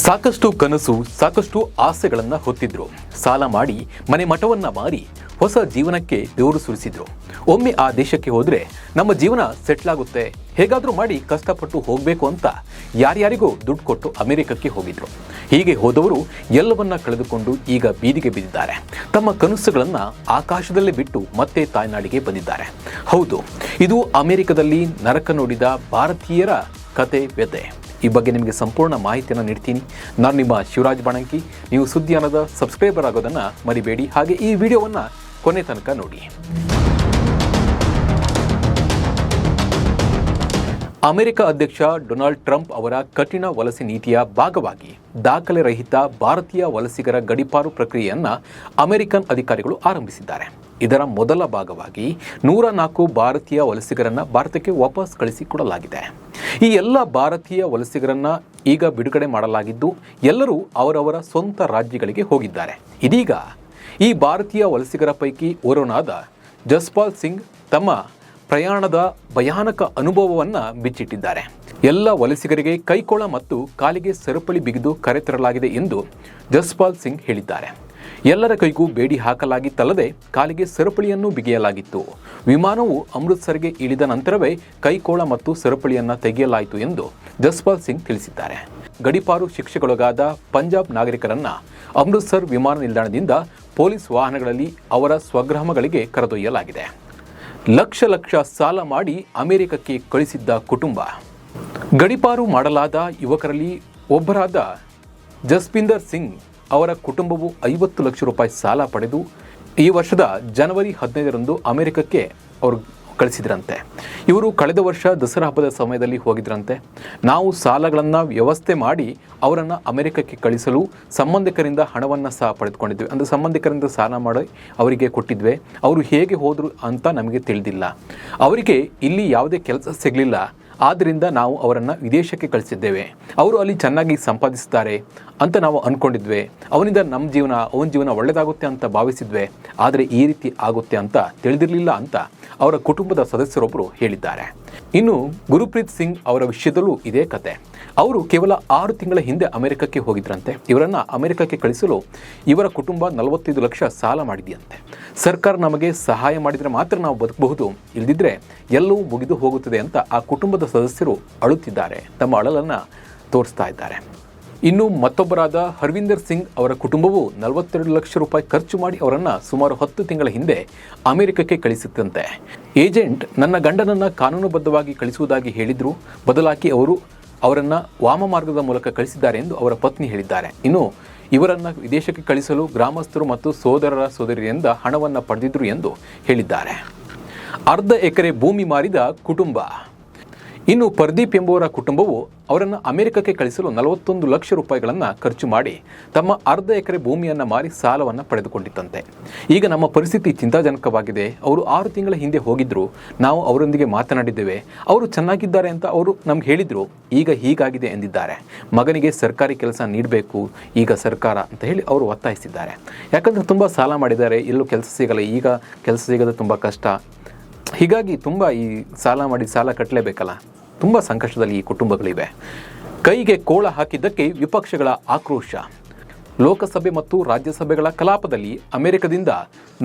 ಸಾಕಷ್ಟು ಕನಸು, ಸಾಕಷ್ಟು ಆಸೆಗಳನ್ನು ಹೊತ್ತಿದ್ರು. ಸಾಲ ಮಾಡಿ ಮನೆ ಮಠವನ್ನು ಮಾರಿ ಹೊಸ ಜೀವನಕ್ಕೆ ಬೆವರು ಸುರಿಸಿದ್ರು. ಒಮ್ಮೆ ಆ ದೇಶಕ್ಕೆ ಹೋದರೆ ನಮ್ಮ ಜೀವನ ಸೆಟ್ಲ್ ಆಗುತ್ತೆ. ಹೇಗಾದರೂ ಮಾಡಿ ಕಷ್ಟಪಟ್ಟು ಹೋಗಬೇಕು ಅಂತ ಯಾರ್ಯಾರಿಗೂ ದುಡ್ಡು ಕೊಟ್ಟು ಅಮೆರಿಕಕ್ಕೆ ಹೋಗಿದ್ರು. ಹೀಗೆ ಹೋದವರು ಎಲ್ಲವನ್ನ ಕಳೆದುಕೊಂಡು ಈಗ ಬೀದಿಗೆ ಬಿದ್ದಿದ್ದಾರೆ. ತಮ್ಮ ಕನಸುಗಳನ್ನು ಆಕಾಶದಲ್ಲೇ ಬಿಟ್ಟು ಮತ್ತೆ ತಾಯ್ನಾಡಿಗೆ ಬಂದಿದ್ದಾರೆ. ಹೌದು, ಇದು ಅಮೆರಿಕದಲ್ಲಿ ನರಕ ನೋಡಿದ ಭಾರತೀಯರ ಕತೆ ವ್ಯತೆ. ಈ ಬಗ್ಗೆ ನಿಮಗೆ ಸಂಪೂರ್ಣ ಮಾಹಿತಿಯನ್ನು ನೀಡ್ತೀನಿ. ನಾನು ನಿಮ್ಮ ಶಿವರಾಜ್ ಬಣಂಕಿ. ನೀವು ಸುದ್ದಿಯಾನದ ಸಬ್ಸ್ಕ್ರೈಬರ್ ಆಗೋದನ್ನು ಮರಿಬೇಡಿ. ಹಾಗೆ ಈ ವಿಡಿಯೋವನ್ನು ಕೊನೆ ತನಕ ನೋಡಿ. ಅಮೆರಿಕ ಅಧ್ಯಕ್ಷ ಡೊನಾಲ್ಡ್ ಟ್ರಂಪ್ ಅವರ ಕಠಿಣ ವಲಸೆ ನೀತಿಯ ಭಾಗವಾಗಿ ದಾಖಲೆ ರಹಿತ ಭಾರತೀಯ ವಲಸಿಗರ ಗಡಿಪಾರು ಪ್ರಕ್ರಿಯೆಯನ್ನು ಅಮೆರಿಕನ್ ಅಧಿಕಾರಿಗಳು ಆರಂಭಿಸಿದ್ದಾರೆ. ಇದರ ಮೊದಲ ಭಾಗವಾಗಿ ನೂರ ನಾಲ್ಕು ಭಾರತೀಯ ವಲಸಿಗರನ್ನ ಭಾರತಕ್ಕೆ ವಾಪಸ್ ಕಳಿಸಿಕೊಡಲಾಗಿದೆ ಈ ಎಲ್ಲ ಭಾರತೀಯ ವಲಸಿಗರನ್ನ ಈಗ ಬಿಡುಗಡೆ ಮಾಡಲಾಗಿದ್ದು, ಎಲ್ಲರೂ ಅವರವರ ಸ್ವಂತ ರಾಜ್ಯಗಳಿಗೆ ಹೋಗಿದ್ದಾರೆ. ಇದೀಗ ಈ ಭಾರತೀಯ ವಲಸಿಗರ ಪೈಕಿ ಓರ್ವನಾದ ಜಸ್ಪಾಲ್ ಸಿಂಗ್ ತಮ್ಮ ಪ್ರಯಾಣದ ಭಯಾನಕ ಅನುಭವವನ್ನು ಬಿಚ್ಚಿಟ್ಟಿದ್ದಾರೆ. ಎಲ್ಲ ವಲಸಿಗರಿಗೆ ಕೈಕೊಳ ಮತ್ತು ಕಾಲಿಗೆ ಸರಪಳಿ ಬಿಗಿದು ಕರೆತರಲಾಗಿದೆ ಎಂದು ಜಸ್ಪಾಲ್ ಸಿಂಗ್ ಹೇಳಿದ್ದಾರೆ. ಎಲ್ಲರ ಕೈಗೂ ಬೇಡಿ ಹಾಕಲಾಗಿತ್ತಲ್ಲದೆ ಕಾಲಿಗೆ ಸರಪಳಿಯನ್ನು ಬಿಗಿಯಲಾಗಿತ್ತು. ವಿಮಾನವು ಅಮೃತ್ಸರ್ಗೆ ಇಳಿದ ನಂತರವೇ ಕೈಕೋಳ ಮತ್ತು ಸರಪಳಿಯನ್ನು ತೆಗೆಯಲಾಯಿತು ಎಂದು ಜಸ್ಪಾಲ್ ಸಿಂಗ್ ತಿಳಿಸಿದ್ದಾರೆ. ಗಡಿಪಾರು ಶಿಕ್ಷೆಗೊಳಗಾದ ಪಂಜಾಬ್ ನಾಗರಿಕರನ್ನ ಅಮೃತ್ಸರ್ ವಿಮಾನ ನಿಲ್ದಾಣದಿಂದ ಪೊಲೀಸ್ ವಾಹನಗಳಲ್ಲಿ ಅವರ ಸ್ವಗ್ರಾಮಗಳಿಗೆ ಕರೆದೊಯ್ಯಲಾಗಿದೆ. ಲಕ್ಷ ಲಕ್ಷ ಸಾಲ ಮಾಡಿ ಅಮೆರಿಕಕ್ಕೆ ಕಳಿಸಿದ್ದ ಕುಟುಂಬ. ಗಡಿಪಾರು ಮಾಡಲಾದ ಯುವಕರಲ್ಲಿ ಒಬ್ಬರಾದ ಜಸ್ಪಿಂದರ್ ಸಿಂಗ್ ಅವರ ಕುಟುಂಬವು ಐವತ್ತು ಲಕ್ಷ ರೂಪಾಯಿ ಸಾಲ ಪಡೆದು ಈ ವರ್ಷದ ಜನವರಿ ಹದಿನೈದರಂದು ಅಮೆರಿಕಕ್ಕೆ ಅವರು ಕಳಿಸಿದ್ರಂತೆ. ಇವರು ಕಳೆದ ವರ್ಷ ದಸರಾ ಹಬ್ಬದ ಸಮಯದಲ್ಲಿ ಹೋಗಿದ್ರಂತೆ. ನಾವು ಸಾಲಗಳನ್ನು ವ್ಯವಸ್ಥೆ ಮಾಡಿ ಅವರನ್ನು ಅಮೆರಿಕಕ್ಕೆ ಕಳಿಸಲು ಸಂಬಂಧಿಕರಿಂದ ಹಣವನ್ನು ಸಹ ಪಡೆದುಕೊಂಡಿದ್ವಿ. ಅಂದರೆ ಸಂಬಂಧಿಕರಿಂದ ಸಾಲ ಮಾಡಿ ಅವರಿಗೆ ಕೊಟ್ಟಿದ್ವಿ. ಅವರು ಹೇಗೆ ಹೋದರು ಅಂತ ನಮಗೆ ತಿಳಿದಿಲ್ಲ. ಅವರಿಗೆ ಇಲ್ಲಿ ಯಾವುದೇ ಕೆಲಸ ಸಿಗಲಿಲ್ಲ. ಆದ್ದರಿಂದ ನಾವು ಅವರನ್ನು ವಿದೇಶಕ್ಕೆ ಕಳಿಸಿದ್ದೇವೆ. ಅವರು ಅಲ್ಲಿ ಚೆನ್ನಾಗಿ ಸಂಪಾದಿಸ್ತಾರೆ ಅಂತ ನಾವು ಅಂದ್ಕೊಂಡಿದ್ವಿ ಅವನಿಂದ ನಮ್ಮ ಜೀವನ, ಅವನ ಜೀವನ ಒಳ್ಳೆಯದಾಗುತ್ತೆ ಅಂತ ಭಾವಿಸಿದ್ವಿ. ಆದರೆ ಈ ರೀತಿ ಆಗುತ್ತೆ ಅಂತ ತಿಳಿದಿರಲಿಲ್ಲ ಅಂತ ಅವರ ಕುಟುಂಬದ ಸದಸ್ಯರೊಬ್ಬರು ಹೇಳಿದ್ದಾರೆ. ಇನ್ನು ಗುರುಪ್ರೀತ್ ಸಿಂಗ್ ಅವರ ವಿಷಯದಲ್ಲೂ ಇದೇ ಕತೆ. ಅವರು ಕೇವಲ ಆರು ತಿಂಗಳ ಹಿಂದೆ ಅಮೆರಿಕಕ್ಕೆ ಹೋಗಿದ್ರಂತೆ. ಇವರನ್ನು ಅಮೆರಿಕಕ್ಕೆ ಕಳಿಸಲು ಇವರ ಕುಟುಂಬ ನಲವತ್ತೈದು ಲಕ್ಷ ಸಾಲ ಮಾಡಿದೆಯಂತೆ. ಸರ್ಕಾರ ನಮಗೆ ಸಹಾಯ ಮಾಡಿದರೆ ಮಾತ್ರ ನಾವು ಬದುಕಬಹುದು. ಇಲ್ದಿದ್ರೆ ಎಲ್ಲವೂ ಮುಗಿದು ಹೋಗುತ್ತದೆ ಅಂತ ಆ ಕುಟುಂಬದ ಸದಸ್ಯರು ಅಳುತ್ತಿದ್ದಾರೆ. ತಮ್ಮ ಅಳಲನ್ನು ತೋರಿಸ್ತಾ ಇದ್ದಾರೆ. ಇನ್ನು ಮತ್ತೊಬ್ಬರಾದ ಹರ್ವಿಂದರ್ ಸಿಂಗ್ ಅವರ ಕುಟುಂಬವು ನಲವತ್ತೆರಡು ಲಕ್ಷ ರೂಪಾಯಿ ಖರ್ಚು ಮಾಡಿ ಅವರನ್ನು ಸುಮಾರು ಹತ್ತು ತಿಂಗಳ ಹಿಂದೆ ಅಮೆರಿಕಕ್ಕೆ ಕಳಿಸುತ್ತಂತೆ. ಏಜೆಂಟ್ ನನ್ನ ಗಂಡನನ್ನು ಕಾನೂನುಬದ್ಧವಾಗಿ ಕಳಿಸುವುದಾಗಿ ಹೇಳಿದ್ರು. ಬದಲಾಗಿ ಅವರು ಅವರನ್ನು ವಾಮ ಮಾರ್ಗದ ಮೂಲಕ ಕಳಿಸಿದ್ದಾರೆ ಎಂದು ಅವರ ಪತ್ನಿ ಹೇಳಿದ್ದಾರೆ. ಇನ್ನು ಇವರನ್ನು ವಿದೇಶಕ್ಕೆ ಕಳಿಸಲು ಗ್ರಾಮಸ್ಥರು ಮತ್ತು ಸೋದರರ ಸೋದರಿಯಿಂದ ಹಣವನ್ನು ಪಡೆದಿದ್ರು ಎಂದು ಹೇಳಿದ್ದಾರೆ. ಅರ್ಧ ಎಕರೆ ಭೂಮಿ ಮಾರಿದ ಕುಟುಂಬ. ಇನ್ನು ಪರ್ದೀಪ್ ಎಂಬುವರ ಕುಟುಂಬವು ಅವರನ್ನು ಅಮೆರಿಕಕ್ಕೆ ಕಳಿಸಲು ನಲವತ್ತೊಂದು ಲಕ್ಷ ರೂಪಾಯಿಗಳನ್ನು ಖರ್ಚು ಮಾಡಿ ತಮ್ಮ ಅರ್ಧ ಎಕರೆ ಭೂಮಿಯನ್ನು ಮಾರಿ ಸಾಲವನ್ನು ಪಡೆದುಕೊಂಡಿತ್ತಂತೆ. ಈಗ ನಮ್ಮ ಪರಿಸ್ಥಿತಿ ಚಿಂತಾಜನಕವಾಗಿದೆ. ಅವರು ಆರು ತಿಂಗಳ ಹಿಂದೆ ಹೋಗಿದ್ದರು ನಾವು ಅವರೊಂದಿಗೆ ಮಾತನಾಡಿದ್ದೇವೆ. ಅವರು ಚೆನ್ನಾಗಿದ್ದಾರೆ ಅಂತ ಅವರು ನಮ್ಗೆ ಹೇಳಿದರು. ಈಗ ಹೀಗಾಗಿದೆ ಎಂದಿದ್ದಾರೆ. ಮಗನಿಗೆ ಸರ್ಕಾರಿ ಕೆಲಸ ನೀಡಬೇಕು. ಈಗ ಸರ್ಕಾರ ಅಂತ ಹೇಳಿ ಅವರು ಒತ್ತಾಯಿಸಿದ್ದಾರೆ. ಯಾಕಂದರೆ ತುಂಬ ಸಾಲ ಮಾಡಿದ್ದಾರೆ. ಎಲ್ಲೂ ಕೆಲಸ ಸಿಗಲ್ಲ. ಈಗ ಕೆಲಸ ಸಿಗೋದು ತುಂಬ ಕಷ್ಟ. ಹೀಗಾಗಿ ತುಂಬ ಈ ಸಾಲ ಮಾಡಿ ಸಾಲ ಕಟ್ಟಲೇಬೇಕಲ್ಲ ತುಂಬ ಸಂಕಷ್ಟದಲ್ಲಿ ಈ ಕುಟುಂಬಗಳಿವೆ. ಕೈಗೆ ಕೋಳ ಹಾಕಿದ್ದಕ್ಕೆ ವಿಪಕ್ಷಗಳ ಆಕ್ರೋಶ. ಲೋಕಸಭೆ ಮತ್ತು ರಾಜ್ಯಸಭೆಗಳ ಕಲಾಪದಲ್ಲಿ ಅಮೆರಿಕದಿಂದ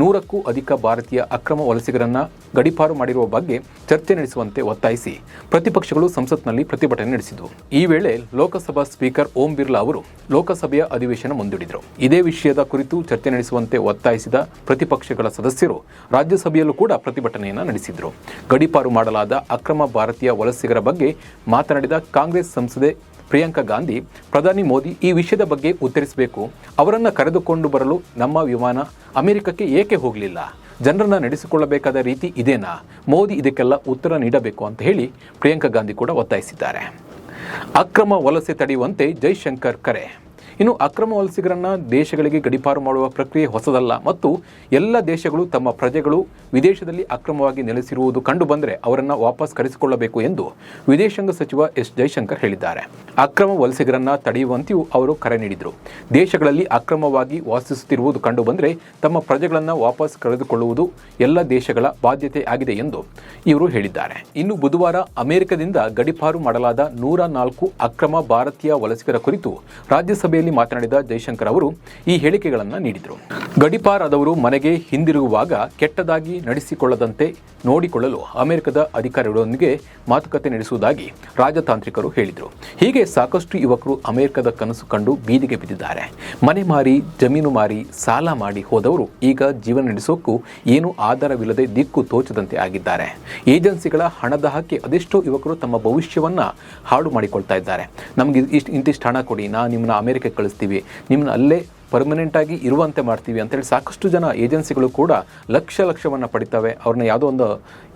ನೂರಕ್ಕೂ ಅಧಿಕ ಭಾರತೀಯ ಅಕ್ರಮ ವಲಸಿಗರನ್ನ ಗಡಿಪಾರು ಮಾಡಿರುವ ಬಗ್ಗೆ ಚರ್ಚೆ ನಡೆಸುವಂತೆ ಒತ್ತಾಯಿಸಿ ಪ್ರತಿಪಕ್ಷಗಳು ಸಂಸತ್ನಲ್ಲಿ ಪ್ರತಿಭಟನೆ ನಡೆಸಿದವು ಈ ವೇಳೆ ಲೋಕಸಭಾ ಸ್ಪೀಕರ್ ಓಂ ಬಿರ್ಲಾ ಅವರು ಲೋಕಸಭೆಯ ಅಧಿವೇಶನ ಮುಂದೂಡಿದರು. ಇದೇ ವಿಷಯದ ಕುರಿತು ಚರ್ಚೆ ನಡೆಸುವಂತೆ ಒತ್ತಾಯಿಸಿದ ಪ್ರತಿಪಕ್ಷಗಳ ಸದಸ್ಯರು ರಾಜ್ಯಸಭೆಯಲ್ಲೂ ಕೂಡ ಪ್ರತಿಭಟನೆಯನ್ನು ನಡೆಸಿದರು. ಗಡಿಪಾರು ಮಾಡಲಾದ ಅಕ್ರಮ ಭಾರತೀಯ ವಲಸಿಗರ ಬಗ್ಗೆ ಮಾತನಾಡಿದ ಕಾಂಗ್ರೆಸ್ ಸಂಸದೆ ಪ್ರಿಯಾಂಕಾ ಗಾಂಧಿ, ಪ್ರಧಾನಿ ಮೋದಿ ಈ ವಿಷಯದ ಬಗ್ಗೆ ಉತ್ತರಿಸಬೇಕು. ಅವರನ್ನು ಕರೆದುಕೊಂಡು ಬರಲು ನಮ್ಮ ವಿಮಾನ ಅಮೆರಿಕಕ್ಕೆ ಏಕೆ ಹೋಗಲಿಲ್ಲ? ಜನರನ್ನು ನಡೆಸಿಕೊಳ್ಳಬೇಕಾದ ರೀತಿ ಇದೇನಾ? ಮೋದಿ ಇದಕ್ಕೆಲ್ಲ ಉತ್ತರ ನೀಡಬೇಕು ಅಂತ ಹೇಳಿ ಪ್ರಿಯಾಂಕಾ ಗಾಂಧಿ ಕೂಡ ಒತ್ತಾಯಿಸಿದ್ದಾರೆ. ಅಕ್ರಮ ವಲಸೆ ತಡೆಯುವಂತೆ ಜೈಶಂಕರ್ ಕರೆ. ಇನ್ನು ಅಕ್ರಮ ವಲಸಿಗರನ್ನ ದೇಶಗಳಿಗೆ ಗಡಿಪಾರು ಮಾಡುವ ಪ್ರಕ್ರಿಯೆ ಹೊಸದಲ್ಲ ಮತ್ತು ಎಲ್ಲ ದೇಶಗಳು ತಮ್ಮ ಪ್ರಜೆಗಳು ವಿದೇಶದಲ್ಲಿ ಅಕ್ರಮವಾಗಿ ನೆಲೆಸಿರುವುದು ಕಂಡು ಬಂದರೆ ಅವರನ್ನ ವಾಪಸ್ ಕರೆಸಿಕೊಳ್ಳಬೇಕು ಎಂದು ವಿದೇಶಾಂಗ ಸಚಿವ ಎಸ್ ಜೈಶಂಕರ್ ಹೇಳಿದ್ದಾರೆ. ಅಕ್ರಮ ವಲಸಿಗರನ್ನ ತಡೆಯುವಂತೆಯೂ ಅವರು ಕರೆ ನೀಡಿದರು. ದೇಶಗಳಲ್ಲಿ ಅಕ್ರಮವಾಗಿ ವಾಸಿಸುತ್ತಿರುವುದು ಕಂಡು ಬಂದರೆ ತಮ್ಮ ಪ್ರಜೆಗಳನ್ನು ವಾಪಸ್ ಕರೆದುಕೊಳ್ಳುವುದು ಎಲ್ಲ ದೇಶಗಳ ಬಾಧ್ಯತೆ ಆಗಿದೆ ಎಂದು ಇವರು ಹೇಳಿದ್ದಾರೆ. ಇನ್ನು ಬುಧವಾರ ಅಮೆರಿಕದಿಂದ ಗಡಿಪಾರು ಮಾಡಲಾದ ನೂರ ನಾಲ್ಕು ಅಕ್ರಮ ಭಾರತೀಯ ವಲಸಿಗರ ಕುರಿತು ರಾಜ್ಯಸಭೆಯಲ್ಲಿ ಮಾತನಾಡಿದ ಜೈಶಂಕರ್ ಅವರು ಈ ಹೇಳಿಕೆಗಳನ್ನು ನೀಡಿದರು. ಗಡಿಪಾರಾದವರು ಮನೆಗೆ ಹಿಂದಿರುಗುವಾಗ ಕೆಟ್ಟದಾಗಿ ನಡೆಸಿಕೊಳ್ಳದಂತೆ ನೋಡಿಕೊಳ್ಳಲು ಅಮೆರಿಕದ ಅಧಿಕಾರಿಗಳೊಂದಿಗೆ ಮಾತುಕತೆ ನಡೆಸುವುದಾಗಿ ರಾಜತಾಂತ್ರಿಕರು ಹೇಳಿದರು. ಹೀಗೆ ಸಾಕಷ್ಟು ಯುವಕರು ಅಮೆರಿಕದ ಕನಸು ಕಂಡು ಬೀದಿಗೆ ಬಿದ್ದಿದ್ದಾರೆ. ಮನೆ ಮಾರಿ, ಜಮೀನು ಮಾರಿ, ಸಾಲ ಮಾಡಿ ಹೋದವರು ಈಗ ಜೀವನ ನಡೆಸೋಕ್ಕೂ ಏನೂ ಆಧಾರವಿಲ್ಲದೆ ದಿಕ್ಕು ತೋಚದಂತೆ ಆಗಿದ್ದಾರೆ. ಏಜೆನ್ಸಿಗಳ ಹಣದ ಹಾಕಿ ಅದೆಷ್ಟೋ ಯುವಕರು ತಮ್ಮ ಭವಿಷ್ಯವನ್ನ ಹಾಳು ಮಾಡಿಕೊಳ್ತಾ ಇದ್ದಾರೆ. ನಮಗೆ ಇಷ್ಟು ಇಂತಿಷ್ಟು ಹಣ ಕೊಡಿ ನಾನು ನಿಮ್ಮನ್ನ ಅಮೆರಿಕಕ್ಕೆ ಕಳಿಸ್ತೀವಿ. ನಿಮ್ಮನ್ನ ಅಲ್ಲೇ ಪರ್ಮನೆಂಟ್ ಆಗಿ ಇರುವಂತೆ ಮಾಡ್ತೀವಿ ಅಂತೇಳಿ ಸಾಕಷ್ಟು ಜನ ಏಜೆನ್ಸಿಗಳು ಕೂಡ ಲಕ್ಷ ಲಕ್ಷವನ್ನು ಪಡಿತವೆ. ಅವ್ರನ್ನ ಯಾವುದೋ ಒಂದು,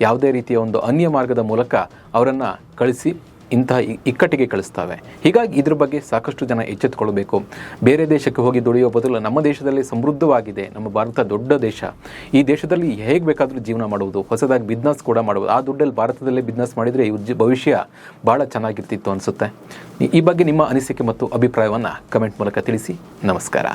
ಯಾವುದೇ ರೀತಿಯ ಒಂದು ಅನ್ಯ ಮಾರ್ಗದ ಮೂಲಕ ಅವರನ್ನು ಕಳಿಸಿ ಇಂತಹ ಇಕ್ಕಟ್ಟಿಗೆ ಕಳಿಸ್ತವೆ. ಹೀಗಾಗಿ ಇದ್ರ ಬಗ್ಗೆ ಸಾಕಷ್ಟು ಜನ ಎಚ್ಚೆತ್ತುಕೊಳ್ಬೇಕು ಬೇರೆ ದೇಶಕ್ಕೆ ಹೋಗಿ ದುಡಿಯುವ ಬದಲು ನಮ್ಮ ದೇಶದಲ್ಲಿ ಸಮೃದ್ಧವಾಗಿದೆ. ನಮ್ಮ ಭಾರತ ದೊಡ್ಡ ದೇಶ. ಈ ದೇಶದಲ್ಲಿ ಹೇಗೆ ಬೇಕಾದರೂ ಜೀವನ ಮಾಡುವುದು. ಹೊಸದಾಗಿ ಬಿಸ್ನೆಸ್ ಕೂಡ ಮಾಡುವುದು. ಆ ದುಡ್ಡಲ್ಲಿ ಭಾರತದಲ್ಲೇ ಬಿಸ್ನೆಸ್ ಮಾಡಿದರೆ ಈ ಭವಿಷ್ಯ ಭಾಳ ಚೆನ್ನಾಗಿರ್ತಿತ್ತು ಅನಿಸುತ್ತೆ. ಈ ಬಗ್ಗೆ ನಿಮ್ಮ ಅನಿಸಿಕೆ ಮತ್ತು ಅಭಿಪ್ರಾಯವನ್ನು ಕಮೆಂಟ್ ಮೂಲಕ ತಿಳಿಸಿ. ನಮಸ್ಕಾರ.